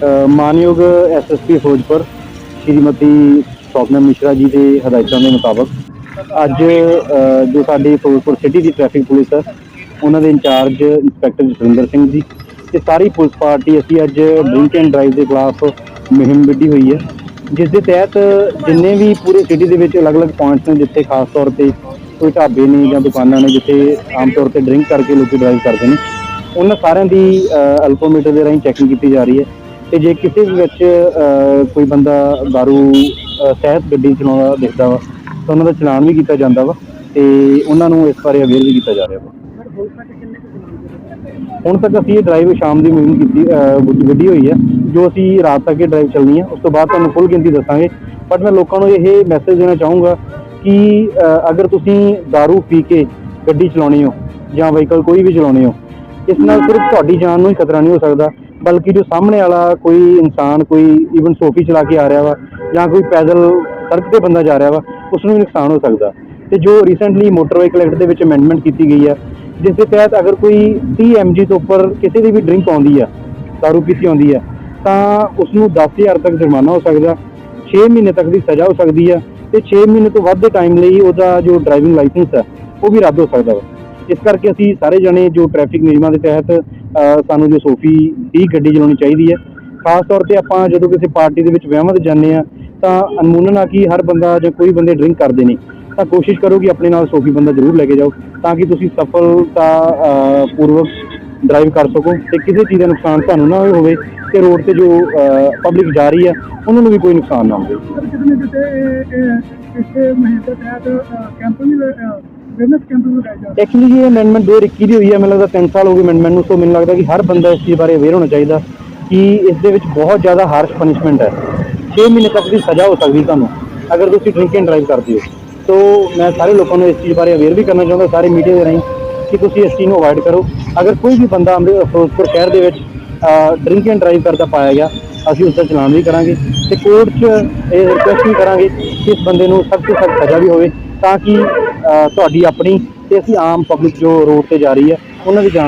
ਅ, ਮਾਨਯੋਗ ਐਸਐਸਪੀ ਫਿਰੋਜ਼ਪੁਰ ਸ਼੍ਰੀਮਤੀ ਸੌਪਨਾ ਮਿਸ਼ਰਾ ਜੀ ਦੇ ਹਦਾਇਤਾਂ ਦੇ ਮੁਤਾਬਕ ਅੱਜ ਜੋ ਸਾਡੀ ਫਿਰੋਜ਼ਪੁਰ ਸਿਟੀ ਦੀ ਟ੍ਰੈਫਿਕ ਪੁਲਿਸ ਹੈ ਉਹਨਾਂ ਦੇ ਇੰਚਾਰਜ ਇੰਸਪੈਕਟਰ ਜਸਵਿੰਦਰ ਸਿੰਘ ਜੀ ਤੇ ਸਾਰੀ ਪੁਲਿਸ ਪਾਰਟੀ ਅਸੀਂ ਅੱਜ ਡਰਿੰਕ ਐਂਡ ਡਰਾਈਵ ਦੇ ਖਿਲਾਫ ਮੁਹਿੰਮ ਵਿੱਢੀ ਹੋਈ ਹੈ ਜਿਸ ਦੇ ਤਹਿਤ ਜਿੰਨੇ ਵੀ ਪੂਰੇ ਸਿਟੀ ਦੇ ਵਿੱਚ ਅਲੱਗ-ਅਲੱਗ ਪੁਆਇੰਟਸ ਨੇ ਜਿੱਥੇ ਖਾਸ ਤੌਰ ਤੇ ਕੋਈ ਢਾਬੇ ਨੇ ਜਾਂ ਦੁਕਾਨਾਂ ਨੇ ਜਿੱਥੇ ਆਮ ਤੌਰ ਤੇ ਡਰਿੰਕ ਕਰਕੇ ਲੋਕੀ ਡਰਾਈਵ ਕਰਦੇ ਨੇ ਉਹਨਾਂ ਸਾਰਿਆਂ ਦੀ ਅਲਕੋਮੀਟਰ ਦੇ ਰਾਹੀਂ ਚੈਕਿੰਗ ਕੀਤੀ ਜਾ ਰਹੀ ਹੈ ਤੇ ਜੇ ਕਿਸੇ ਵੀ ਵਿੱਚ ਅ, ਕੋਈ ਬੰਦਾ दारू ਅ, ਸਹਿਤ ਗੱਡੀ ਚਲਾਉਂਦਾ ਦਿਖਦਾ ਵਾ ਤਾਂ ਉਹਨਾਂ ਦਾ ਚਲਾਨ ਵੀ ਕੀਤਾ ਜਾਂਦਾ ਵਾ ਤੇ ਉਹਨਾਂ ਨੂੰ ਇਸ ਬਾਰੇ ਅਵੇਅਰ ਵੀ ਕੀਤਾ ਜਾ ਰਿਹਾ ਵਾ ਹੁਣ ਤੱਕ ਅਸੀਂ ਇਹ ਡਰਾਈਵ ਸ਼ਾਮ ਦੀ ਮੁਹਿੰਮ ਕੀਤੀ ਅ, ਵਿੱਢੀ ਹੋਈ ਹੈ ਜੋ ਅਸੀਂ ਰਾਤ ਤੱਕ ਇਹ ਡਰਾਈਵ ਚੱਲਣੀ ਹੈ ਉਸ ਤੋਂ ਬਾਅਦ ਤੁਹਾਨੂੰ ਫੁੱਲ ਗਿਣਤੀ ਦੱਸਾਂਗੇ ਬਟ ਮੈਂ ਲੋਕਾਂ ਨੂੰ ਇਹ ਮੈਸੇਜ ਦੇਣਾ ਚਾਹੂੰਗਾ ਕਿ ਅ, ਅਗਰ ਤੁਸੀਂ दारू ਪੀ ਕੇ ਗੱਡੀ ਚਲਾਉਣੀ ਹੋ ਜਾਂ ਵਹੀਕਲ ਕੋਈ ਵੀ ਚਲਾਉਣੀ ਹੋ ਇਸ ਨਾਲ ਸਿਰਫ ਤੁਹਾਡੀ ਜਾਨ ਨੂੰ ਹੀ ਖਤਰਾ ਨਹੀਂ ਹੋ ਸਕਦਾ, ਬਲਕਿ ਜੋ ਸਾਹਮਣੇ ਵਾਲਾ ਕੋਈ ਇਨਸਾਨ, ਕੋਈ ਈਵਨ ਸੋਫੀ ਚਲਾ ਕੇ ਆ ਰਿਹਾ ਵਾ, ਜਾਂ ਕੋਈ ਪੈਦਲ ਸੜਕ ਤੇ ਬੰਦਾ ਜਾ ਰਿਹਾ ਵਾ ਉਸ ਨੂੰ ਵੀ ਨੁਕਸਾਨ ਹੋ ਸਕਦਾ। ਤੇ ਜੋ ਰੀਸੈਂਟਲੀ ਮੋਟਰ ਵਹੀਕਲ ਐਕਟ ਦੇ ਵਿੱਚ ਅਮੈਂਡਮੈਂਟ ਕੀਤੀ ਗਈ ਆ, ਜਿਸ ਦੇ ਤਹਿਤ ਅਗਰ ਕੋਈ 30 mg ਤੋਂ ਉੱਪਰ ਕਿਸੇ ਦੀ ਵੀ ਡਰਿੰਕ ਆਉਂਦੀ ਆ ਦਾਰੂ ਪੀਤੀ ਆਉਂਦੀ ਆ, ਤਾਂ ਉਸ ਨੂੰ 10000 ਤੱਕ ਜੁਰਮਾਨਾ ਹੋ ਸਕਦਾ 6 ਮਹੀਨੇ ਤੱਕ ਦੀ ਸਜ਼ਾ ਹੋ ਸਕਦੀ ਆ, ਤੇ 6 ਮਹੀਨੇ ਤੋਂ ਵੱਧ ਦੇ ਟਾਈਮ ਲਈ ਉਹਦਾ ਜੋ ਡਰਾਈਵਿੰਗ ਲਾਇਸੈਂਸ ਆ, ਉਹ ਵੀ ਰੱਦ ਹੋ ਸਕਦਾ ਵਾ। ਇਸ ਕਰਕੇ ਅਸੀਂ ਸਾਰੇ ਜਣੇ ਜੋ ਟ੍ਰੈਫਿਕ ਨਿਯਮਾਂ ਦੇ ਤਹਿਤ ਸਾਨੂੰ ਜੋ ਸੋਫੀ ਦੀ ਗੱਡੀ ਚਲਾਉਣੀ ਚਾਹੀਦੀ ਹੈ, ਖਾਸ ਤੌਰ ਤੇ ਆਪਾਂ ਜਦੋਂ ਕਿਸੇ ਪਾਰਟੀ ਦੇ ਵਿੱਚ ਵਿਆਹਾਂ ਤੇ ਜਾਂਦੇ ਆ ਤਾਂ ਅਨਮੂਨਨ ਆ ਕਿ ਹਰ ਬੰਦਾ ਜਾਂ ਕੋਈ ਬੰਦੇ ਡਰਿੰਕ ਕਰਦੇ ਨੇ ਤਾਂ ਕੋਸ਼ਿਸ਼ ਕਰੋ ਕਿ ਆਪਣੇ ਨਾਲ ਸੋਫੀ ਬੰਦਾ ਜ਼ਰੂਰ ਲੈ ਕੇ ਜਾਓ, ਤਾਂ ਕਿ ਤੁਸੀਂ ਸਫਲਤਾ ਪੂਰਵਕ ਡਰਾਈਵ ਕਰ ਸਕੋ ਤੇ ਕਿਸੇ ਚੀਜ਼ ਦਾ ਨੁਕਸਾਨ ਤੁਹਾਨੂੰ ਨਾ ਹੋਵੇ ਤੇ ਰੋਡ ਤੇ ਜੋ ਪਬਲਿਕ ਜਾ ਰਹੀ ਹੈ, ਉਹਨਾਂ ਨੂੰ ਵੀ ਕੋਈ ਨੁਕਸਾਨ ਨਾ ਹੋਵੇ। ਇਸ ਮਹੀਨੇ ਤਹਿਤ ਕੈਂਪ ਵੀ ਬਿਜ਼ਨਸ ਕੈਂਪ ਵੀ ਲਗਾਏ ਜਾ ਰਹੇ। ਐਕਚੁਅਲੀ ਇਹ ਅਮੈਂਡਮੈਂਟ 2021 ਦੀ ਹੋਈ ਹੈ ਮੈਨੂੰ ਲੱਗਦਾ 3 ਸਾਲ ਹੋ ਗਏ ਅਮੈਂਡਮੈਂਟ ਨੂੰ ਸੋ ਮੈਨੂੰ ਲੱਗਦਾ ਕਿ ਹਰ ਬੰਦਾ ਇਸ ਚੀਜ਼ ਬਾਰੇ ਅਵੇਅਰ ਹੋਣਾ ਚਾਹੀਦਾ ਕਿ ਇਸ ਦੇ ਵਿੱਚ ਬਹੁਤ ਜ਼ਿਆਦਾ ਹਾਰਸ਼ ਪਨਿਸ਼ਮੈਂਟ ਹੈ। 6 ਮਹੀਨੇ ਤੱਕ ਦੀ ਸਜ਼ਾ ਹੋ ਸਕਦੀ ਤੁਹਾਨੂੰ, ਅਗਰ ਤੁਸੀਂ ਡਰਿੰਕ ਐਂਡ ਡਰਾਈਵ ਕਰਦੇ ਹੋ। ਸੋ ਮੈਂ ਸਾਰੇ ਲੋਕਾਂ ਨੂੰ ਇਸ ਚੀਜ਼ ਬਾਰੇ ਅਵੇਅਰ ਵੀ ਕਰਨਾ ਚਾਹੁੰਦਾ, ਸਾਰੇ ਮੀਡੀਆ ਦੇ ਰਾਹੀਂ, ਕਿ ਤੁਸੀਂ ਇਸ ਚੀਜ਼ ਨੂੰ ਅਵਾਇਡ ਕਰੋ। ਅਗਰ ਕੋਈ ਵੀ ਬੰਦਾ ਅੰਮ੍ਰਿਤ ਫਿਰੋਜ਼ਪੁਰ ਸ਼ਹਿਰ ਦੇ ਵਿੱਚ ਡਰਿੰਕ ਐਂਡ ਡਰਾਈਵ ਕਰਦਾ ਪਾਇਆ ਗਿਆ, ਅਸੀਂ ਉਸ ਦਾ ਚਲਾਨ ਵੀ ਕਰਾਂਗੇ ਤੇ ਕੋਰਟ 'ਚ ਇਹ ਰਿਕੁਐਸਟ ਵੀ ਕਰਾਂਗੇ ਕਿ ਇਸ ਬੰਦੇ ਨੂੰ ਸਖਤ ਤੋਂ ਸਖਤ ਸਜ਼ਾ ਵੀ ਹੋਵੇ, ਤਾਂ ਕਿ ਤੁਹਾਡੀ ਆਪਣੀ ਤੇ ਅਸੀਂ ਆਮ ਪਬਲਿਕ ਜੋ ਰੋਡ ਤੇ ਜਾ ਰਹੀ ਹੈ, ਉਹਨਾਂ ਦੀ ਜਾਨ